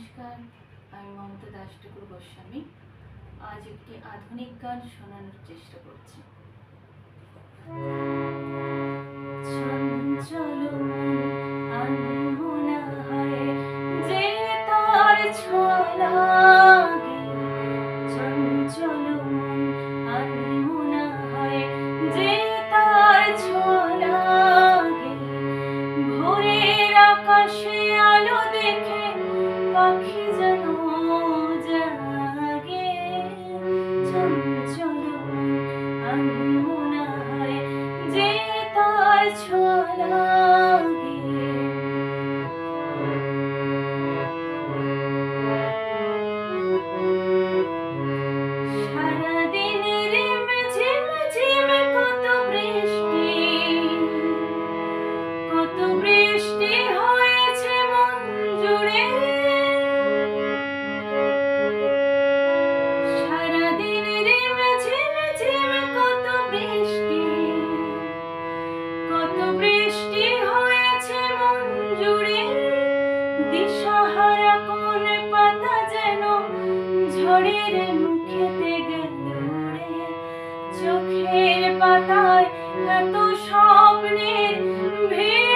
নমস্কার, আমি মমতা দাস ঠাকুর গোস্বামী। আজ একটি আধুনিক গান শোনানোর চেষ্টা করছি। চঞ্চল মন আনমনা হয় যে পাখি যেন জাগে চঞ্চল আনমনা হয় যে তার ছলাগে ঝড়ের মুখেতে গেল চোখের পাতায় এত স্বপ্নের ভিড়।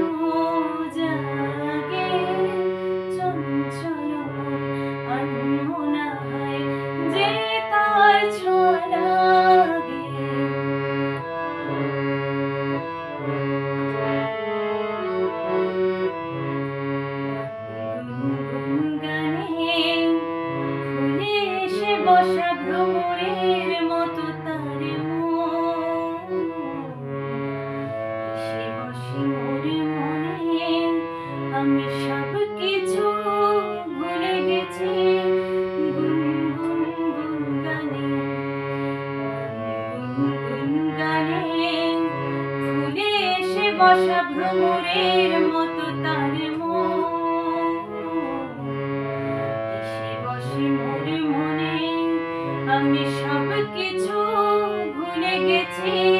পাখি গানে খুলে এসে বসা ভ্রমরের মতো তার এসে বসে মোর মনে আমি সব কিছু ভুলে গেছি।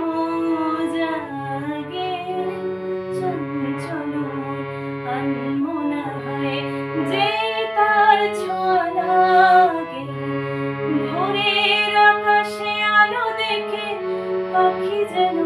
ভোরের আকাশে আলো দেখে পাখি যেন